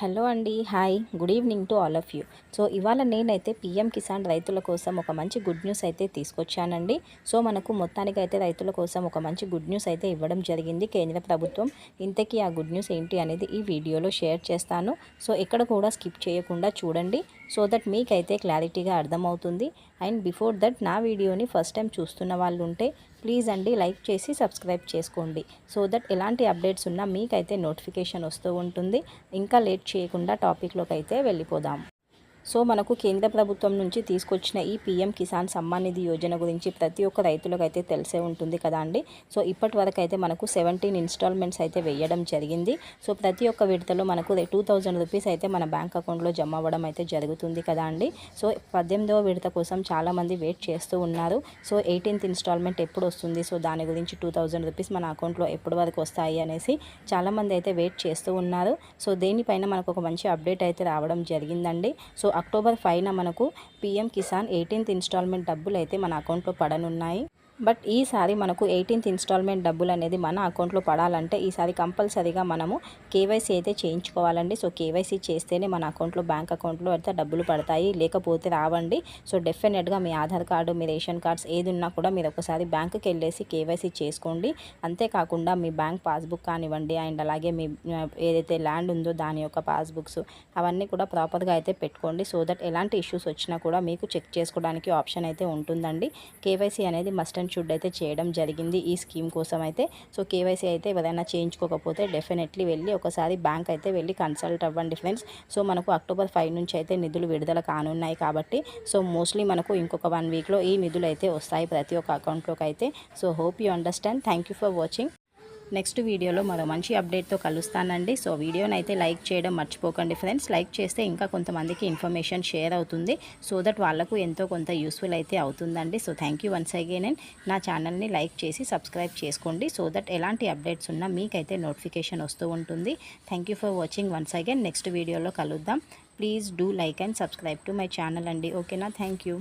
Hello అండి hi. Good evening to all of you. So ఇవాళ నేనైతే పిఎం కిసాన్ రైతుల కోసం ఒక మంచి గుడ్ న్యూస్ అయితే తీసుకొచ్చానండి. సో మనకు మొత్తానికైతే రైతుల కోసం ఒక మంచి గుడ్ న్యూస్ అయితే ఇవ్వడం జరిగింది కేంద్ర ప్రభుత్వం. ఇంతకీ ఆ గుడ్ న్యూస్ ఏంటి అనేది ఈ వీడియోలో షేర్ చేస్తాను. సో ఎక్కడ కూడా స్కిప్ చేయకుండా చూడండి. సో దట్ మీకైతే క్లారిటీగా అర్థమవుతుంది. అండ్ బిఫోర్ దట్ నా వీడియోని ఫస్ట్ టైం చూస్తున్న వాళ్ళు ఉంటే ప్లీజ్ అండి లైక్ చేసి సబ్స్క్రైబ్ చేసుకోండి. సో దట్ ఎలాంటి అప్డేట్స్ ఉన్నా మీకైతే నోటిఫికేషన్ వస్తూ ఉంటుంది. ఇంకా లేట్ చేయకుండా టాపిక్లోకి అయితే వెళ్ళిపోదాం. సో మనకు కేంద్ర ప్రభుత్వం నుంచి తీసుకొచ్చిన ఈ పీఎం కిసాన్ సమ్మాన్ నిధి యోజన గురించి ప్రతి ఒక్క రైతులకు అయితే తెలిసే ఉంటుంది కదా అండి. సో ఇప్పటి వరకు అయితే మనకు సెవెంటీన్ ఇన్స్టాల్మెంట్స్ అయితే వేయడం జరిగింది. సో ప్రతి ఒక్క విడతలో మనకు టూ థౌజండ్ రూపీస్ అయితే మన బ్యాంక్ అకౌంట్లో జమ అవ్వడం అయితే జరుగుతుంది కదా అండి. సో పద్దెనిమిదవ విడత కోసం చాలామంది వెయిట్ చేస్తూ ఉన్నారు. సో ఎయిటీన్త్ ఇన్స్టాల్మెంట్ ఎప్పుడు వస్తుంది? సో దాని గురించి టూ థౌజండ్ రూపీస్ మన అకౌంట్లో ఎప్పటి వరకు వస్తాయి అనేసి చాలామంది అయితే వెయిట్ చేస్తూ ఉన్నారు. సో దేనిపైన మనకు ఒక మంచి అప్డేట్ అయితే రావడం జరిగిందండి. సో అక్టోబర్ ఫైవ్న మనకు పిఎం కిసాన్ ఎయిటీన్త్ ఇన్స్టాల్మెంట్ డబ్బులు అయితే మన అకౌంట్లో పడనున్నాయి. బట్ ఈసారి మనకు ఎయిటీన్త్ ఇన్స్టాల్మెంట్ డబ్బులు అనేది మన అకౌంట్లో పడాలంటే ఈసారి కంపల్సరీగా మనము కేవైసీ అయితే చేయించుకోవాలండి. సో కేవైసీ చేస్తేనే మన అకౌంట్లో బ్యాంక్ అకౌంట్లో అయితే డబ్బులు పడతాయి. లేకపోతే రావండి. సో డెఫినెట్గా మీ ఆధార్ కార్డు మీ రేషన్ కార్డ్స్ ఏది ఉన్నా కూడా మీరు ఒకసారి బ్యాంకుకి వెళ్ళేసి కేవైసీ చేసుకోండి. అంతేకాకుండా మీ బ్యాంక్ పాస్బుక్ కానివ్వండి అండ్ అలాగే మీ ఏదైతే ల్యాండ్ ఉందో దాని యొక్క పాస్బుక్స్ అవన్నీ కూడా ప్రాపర్గా అయితే పెట్టుకోండి. సో దట్ ఎలాంటి ఇష్యూస్ వచ్చినా కూడా మీకు చెక్ చేసుకోవడానికి ఆప్షన్ అయితే ఉంటుందండి. కేవైసీ అనేది మస్ట్ అండ్ షుడ్ అయితే చేయడం జరిగింది ఈ స్కీమ్ కోసం అయితే సో కేవైసీ అయితే ఎవరైనా చేయించుకోకపోతే డెఫినెట్లీ వెళ్ళి ఒకసారి బ్యాంక్ అయితే వెళ్ళి కన్సల్ట్ అవ్వండి ఫ్రెండ్స్. సో మనకు అక్టోబర్ ఫైవ్ నుంచి అయితే నిధులు విడుదల కానున్నాయి కాబట్టి. సో మోస్ట్లీ మనకు ఇంకొక వన్ వీక్లో ఈ నిధులు అయితే వస్తాయి ప్రతి ఒక్క అకౌంట్లోకి అయితే so hope you understand. Thank you for watching. Next వీడియోలో మరో మంచి అప్డేట్తో కలుస్తానండి. సో వీడియోని అయితే లైక్ చేయడం మర్చిపోకండి ఫ్రెండ్స్. లైక్ చేస్తే ఇంకా కొంతమందికి ఇన్ఫర్మేషన్ షేర్ అవుతుంది. సో దట్ వాళ్ళకు ఎంతో కొంత యూస్ఫుల్ అయితే అవుతుందండి. So thank you once again. And నా ఛానల్ని లైక్ చేసి సబ్స్క్రైబ్ చేసుకోండి. సో దట్ ఎలాంటి అప్డేట్స్ ఉన్నా మీకైతే నోటిఫికేషన్ వస్తూ ఉంటుంది. Thank you for watching once again. Next వీడియోలో కలుద్దాం. Please do like and subscribe to my channel అండి. ఓకేనా? Thank you.